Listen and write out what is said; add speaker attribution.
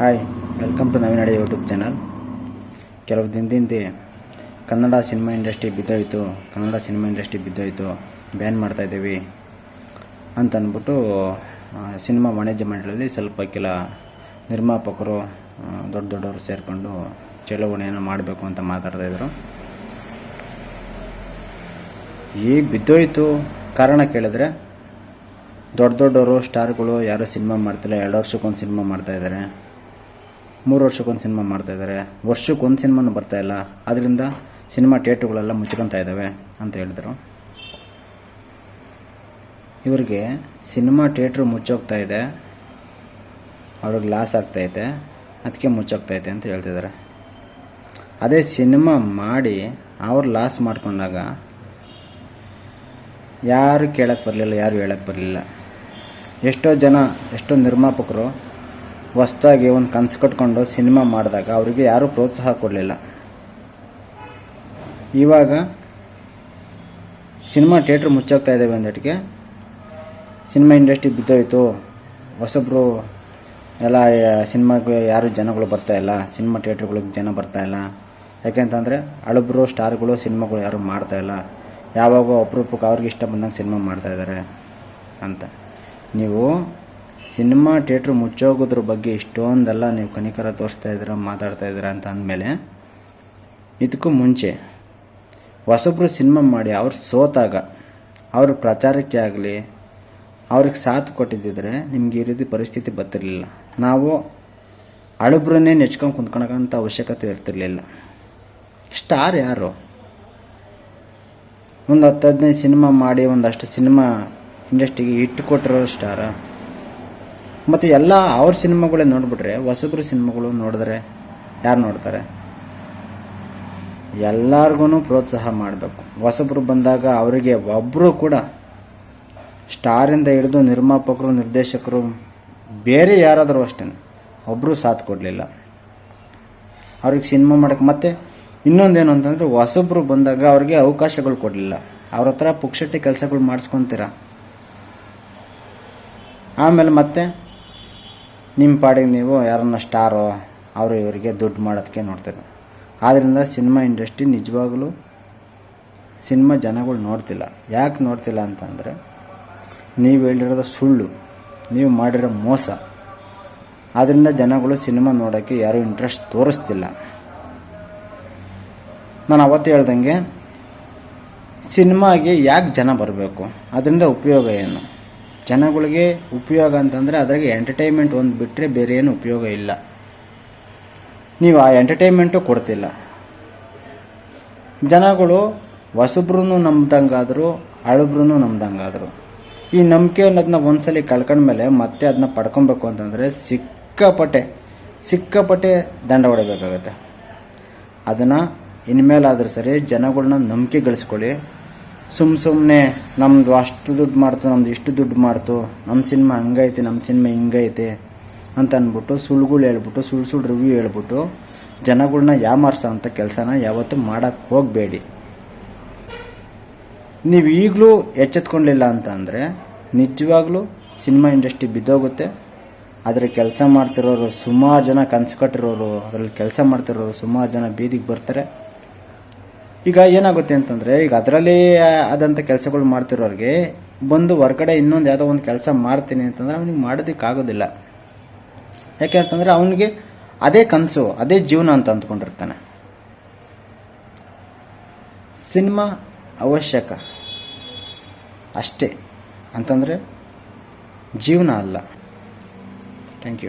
Speaker 1: Hi welcome to ನವೀನಡೆ YouTube channel ಕೆಲವು ದಿನದಿಂದ ಕನ್ನಡ ಸಿನಿಮಾ ಇಂಡಸ್ಟ್ರಿ ಬಿದ್ದೋಯ್ತು ಕನ್ನಡ ಸಿನಿಮಾ ಇಂಡಸ್ಟ್ರಿ ಬಿದ್ದೋಯ್ತು ಬ್ಯಾನ್ ಮಾಡ್ತಾ ಇದ್ದೀವಿ ಅಂತ ಅಂದ್ಬಿಟ್ಟು ಆ, ಸಿನಿಮಾ ವಾಣಿಜ್ಯ ಮಂಡಳಿಯಲ್ಲಿ ಸ್ವಲ್ಪ ಕೆಲ ನಿರ್ಮಾಪಕರು ದೊಡ್ಡ ದೊಡ್ಡವರು ಸೇರಿಕೊಂಡು ಚಳವಳಿಯನ್ನು ಮಾಡಬೇಕು ಅಂತ ಮಾತಾಡ್ತಾ ಇದ್ರು. ಈ ಬಿದ್ದೋಯ್ತು ಕಾರಣ ಕೇಳಿದ್ರೆ ದೊಡ್ಡ ದೊಡ್ಡವರು ಸ್ಟಾರ್ಗಳು ಯಾರು ಸಿನಿಮಾ ಮಾಡ್ತಿಲ್ಲ ಎರಡು ವರ್ಷಕ್ಕೊಂದು ಸಿನಿಮಾ ಮಾಡ್ತಾ ಇದ್ದಾರೆ. ಮೂರು ವರ್ಷಕ್ಕೊಂದು ಸಿನಿಮಾ ಮಾಡ್ತಾ ಇದ್ದಾರೆ ವರ್ಷಕ್ಕೊಂದು ಸಿನಿಮಾನು ಬರ್ತಾ ಇಲ್ಲ. ಅದರಿಂದ ಸಿನಿಮಾ ಥಿಯೇಟ್ರುಗಳೆಲ್ಲ ಮುಚ್ಕೊತಾ ಇದ್ದಾವೆ ಅಂತ ಹೇಳಿದರು. ಇವರಿಗೆ ಸಿನಿಮಾ ಥಿಯೇಟ್ರ್ ಮುಚ್ಚೋಗ್ತಾ ಇದೆ. ಅವ್ರಿಗೆ ಲಾಸ್ ಆಗ್ತೈತೆ ಅದಕ್ಕೆ ಮುಚ್ಚೋಗ್ತೈತೆ ಅಂತ ಹೇಳ್ತಿದ್ದಾರೆ ಅದೇ ಸಿನಿಮಾ ಮಾಡಿ ಅವ್ರು ಲಾಸ್ ಮಾಡ್ಕೊಂಡಾಗ ಯಾರು ಕೇಳಕ್ಕೆ ಬರಲಿಲ್ಲ, ಯಾರು ಹೇಳಕ್ಕೆ ಬರಲಿಲ್ಲ. ಎಷ್ಟೋ ಜನ, ಎಷ್ಟೋ ನಿರ್ಮಾಪಕರು ಹೊಸ್ದಾಗಿ ಒಂದು ಕನಸು ಕಟ್ಕೊಂಡು ಸಿನಿಮಾ ಮಾಡಿದಾಗ ಅವರಿಗೆ ಯಾರೂ ಪ್ರೋತ್ಸಾಹ ಕೊಡಲಿಲ್ಲ. ಇವಾಗ ಸಿನಿಮಾ ಥಿಯೇಟ್ರ್ ಮುಚ್ಚೋಗ್ತಾ ಇದ್ದಾವೆ ಅಂದಟ್ಟಿಗೆ ಸಿನಿಮಾ ಇಂಡಸ್ಟ್ರಿ ಬಿದ್ದೋಯ್ತು. ಹೊಸಬ್ರು ಎಲ್ಲ, ಸಿನಿಮಾಗೆ ಯಾರು ಜನಗಳು ಬರ್ತಾ ಇಲ್ಲ, ಸಿನಿಮಾ ಥಿಯೇಟ್ರ್ಗಳಿಗೆ ಜನ ಬರ್ತಾ ಇಲ್ಲ. ಯಾಕೆಂತಂದರೆ ಹಳಬ್ರು ಸ್ಟಾರ್ಗಳು ಸಿನಿಮಾಗಳು ಯಾರು ಮಾಡ್ತಾ ಇಲ್ಲ. ಯಾವಾಗ ಅಪರೂಪಕ್ಕೆ ಅವ್ರಿಗೆ ಇಷ್ಟ ಬಂದಂಗೆ ಸಿನಿಮಾ ಮಾಡ್ತಾ ಇದ್ದಾರೆ ಅಂತ. ನೀವು ಸಿನಿಮಾ ಥಿಯೇಟ್ರ್ ಮುಚ್ಚೋಗೋದ್ರ ಬಗ್ಗೆ ಇಷ್ಟೊಂದೆಲ್ಲ ನೀವು ಕನಿಕರ ತೋರಿಸ್ತಾ ಇದ್ದೀರಾ, ಮಾತಾಡ್ತಾ ಇದ್ದೀರ ಅಂತ ಅಂದಮೇಲೆ, ಇದಕ್ಕೂ ಮುಂಚೆ ಹೊಸಬ್ರು ಸಿನಿಮಾ ಮಾಡಿ ಅವ್ರು ಸೋತಾಗ, ಅವ್ರ ಪ್ರಚಾರಕ್ಕೆ ಆಗಲಿ, ಅವ್ರಿಗೆ ಸಾಥ್ ಕೊಟ್ಟಿದ್ದಿದ್ರೆ ನಿಮ್ಗೆ ಈ ರೀತಿ ಪರಿಸ್ಥಿತಿ ಬರ್ತಿರ್ಲಿಲ್ಲ. ನಾವು ಅಳುಬ್ರನ್ನೇ ನೆಚ್ಕೊಂಡು ಕುಂತ್ಕೊಳಕ್ಕಂಥ ಅವಶ್ಯಕತೆ ಇರ್ತಿರ್ಲಿಲ್ಲ. ಸ್ಟಾರ್ ಯಾರು? ಒಂದು ಹತ್ತು ಹದಿನೈದು ಸಿನಿಮಾ ಮಾಡಿ ಒಂದಷ್ಟು ಸಿನಿಮಾ ಇಂಡಸ್ಟ್ರಿಗೆ ಇಟ್ಟು ಕೊಟ್ಟಿರೋ ಸ್ಟಾರ? ಮತ್ತು ಎಲ್ಲ ಅವ್ರ ಸಿನಿಮಾಗಳೇ ನೋಡಿಬಿಟ್ರೆ, ಹೊಸಬ್ರು ಸಿನಿಮಾಗಳು ನೋಡಿದ್ರೆ ಯಾರು ನೋಡ್ತಾರೆ? ಎಲ್ಲರಿಗೂ ಪ್ರೋತ್ಸಾಹ ಮಾಡಬೇಕು. ಹೊಸಬ್ರು ಬಂದಾಗ ಅವರಿಗೆ ಒಬ್ಬರು ಕೂಡ ಸ್ಟಾರಿಂದ ಹಿಡಿದು ನಿರ್ಮಾಪಕರು, ನಿರ್ದೇಶಕರು ಬೇರೆ ಯಾರಾದರೂ ಅಷ್ಟೇ ಒಬ್ಬರು ಸಾಥ್ ಕೊಡಲಿಲ್ಲ. ಅವ್ರಿಗೆ ಸಿನಿಮಾ ಮಾಡೋಕ್ಕೆ ಮತ್ತೆ ಇನ್ನೊಂದೇನು ಅಂತಂದರೆ ಹೊಸಬ್ರು ಬಂದಾಗ ಅವ್ರಿಗೆ ಅವಕಾಶಗಳು ಕೊಡಲಿಲ್ಲ. ಅವ್ರ ಹತ್ರ ಪುಕ್ಷಟ್ಟಿ ಕೆಲಸಗಳು ಮಾಡಿಸ್ಕೊತೀರ? ಆಮೇಲೆ ಮತ್ತೆ ನಿಮ್ಮ ಪಾಡಿಗೆ ನೀವು ಯಾರನ್ನ ಸ್ಟಾರೋ ಅವರು ಇವರಿಗೆ ದುಡ್ಡು ಮಾಡೋದಕ್ಕೆ ನೋಡ್ತಾರೆ ಆದ್ದರಿಂದ ಸಿನಿಮಾ ಇಂಡಸ್ಟ್ರಿ ನಿಜವಾಗಲೂ ಸಿನಿಮಾ ಜನಗಳು ನೋಡ್ತಿಲ್ಲ. ಯಾಕೆ ನೋಡ್ತಿಲ್ಲ ಅಂತಂದರೆ ನೀವು ಹೇಳಿರೋದು ಸುಳ್ಳು. ನೀವು ಮಾಡಿರೋ ಮೋಸ. ಆದ್ದರಿಂದ ಜನಗಳು ಸಿನಿಮಾ ನೋಡೋಕ್ಕೆ ಯಾರೂ ಇಂಟ್ರೆಸ್ಟ್ ತೋರಿಸ್ತಿಲ್ಲ. ನಾನು ಅವತ್ತು ಹೇಳ್ದಂಗೆ ಸಿನಿಮಾಗೆ ಯಾಕೆ ಜನ ಬರಬೇಕು? ಅದರಿಂದ ಉಪಯೋಗ ಏನು? ಜನಗಳಿಗೆ ಉಪಯೋಗ ಅಂತಂದರೆ ಅದರಾಗೆ ಎಂಟರ್ಟೈನ್ಮೆಂಟ್ ಒಂದು ಬಿಟ್ಟರೆ ಬೇರೆ ಏನು ಉಪಯೋಗ ಇಲ್ಲ. ನೀವು ಆ ಎಂಟರ್ಟೈನ್ಮೆಂಟು ಕೊಡ್ತಿಲ್ಲ. ಜನಗಳು ಹೊಸಬ್ರೂ ನಂಬ್ದಂಗಾದ್ರು ಹಳಬ್ರೂ ನಂಬ್ದಂಗಾದ್ರು. ಈ ನಂಬಿಕೆ ಅನ್ನೋದನ್ನ ಒಂದ್ಸಲಿ ಕಳ್ಕೊಂಡ್ಮೇಲೆ ಮತ್ತೆ ಅದನ್ನ ಪಡ್ಕೊಬೇಕು ಅಂತಂದರೆ ಸಿಕ್ಕಾಪಟ್ಟೆ ಸಿಕ್ಕಾಪಟ್ಟೆ ದಂಡ ಹೊಡಬೇಕಾಗತ್ತೆ. ಅದನ್ನು ಇನ್ಮೇಲಾದರೂ ಸರಿ ಜನಗಳನ್ನ ನಂಬಿಕೆ ಗಳಿಸ್ಕೊಳ್ಳಿ. ಸುಮ್ಮ ಸುಮ್ಮನೆ ನಮ್ದು ಅಷ್ಟು ದುಡ್ಡು ಮಾಡ್ತು, ನಮ್ದು ಇಷ್ಟು ದುಡ್ಡು ಮಾಡ್ತು ನಮ್ಮ ಸಿನಿಮಾ ಹಂಗೈತೆ ನಮ್ಮ ಸಿನಿಮಾ ಹಿಂಗೈತೆ ಅಂತ ಅಂದ್ಬಿಟ್ಟು ಸುಳ್ಳುಗಳು ಹೇಳ್ಬಿಟ್ಟು ಸುಳ್ಳು ಸುಳ್ಳು ರಿವ್ಯೂ ಹೇಳ್ಬಿಟ್ಟು ಜನಗಳನ್ನ ಯಾಮಾರಿಸೋ ಅಂಥ ಕೆಲಸನ ಯಾವತ್ತೂ ಮಾಡೋಕ್ಕೆ ಹೋಗಬೇಡಿ. ನೀವು ಈಗಲೂ ಎಚ್ಚೆತ್ಕೊಂಡಿಲ್ಲ ಅಂತಂದರೆ ನಿಜವಾಗ್ಲೂ ಸಿನಿಮಾ ಇಂಡಸ್ಟ್ರಿ ಬಿದ್ದೋಗುತ್ತೆ. ಆದರೆ ಕೆಲಸ ಮಾಡ್ತಿರೋರು ಸುಮಾರು ಜನ ಕನಸು ಕಟ್ಟಿರೋರು, ಅದರಲ್ಲಿ ಕೆಲಸ ಮಾಡ್ತಿರೋರು ಸುಮಾರು ಜನ ಬೀದಿಗೆ ಬರ್ತಾರೆ. ಈಗ ಏನಾಗುತ್ತೆ ಅಂತಂದರೆ, ಈಗ ಅದರಲ್ಲಿ ಆದಂಥ ಕೆಲಸಗಳು ಮಾಡ್ತಿರೋರಿಗೆ ಬಂದು ಹೊರ್ಗಡೆ ಇನ್ನೊಂದು ಯಾವುದೋ ಒಂದು ಕೆಲಸ ಮಾಡ್ತೀನಿ ಅಂತಂದರೆ ಅವನಿಗೆ ಮಾಡೋದಕ್ಕಾಗೋದಿಲ್ಲ. ಯಾಕೆ ಅಂತಂದರೆ ಅವನಿಗೆ ಅದೇ ಕನಸು, ಅದೇ ಜೀವನ ಅಂತ ಅಂದ್ಕೊಂಡಿರ್ತಾನೆ. ಸಿನಿಮಾ ಅವಶ್ಯಕ. ಅಷ್ಟೇ. ಅಂತಂದರೆ ಜೀವನ ಅಲ್ಲ. Thank you.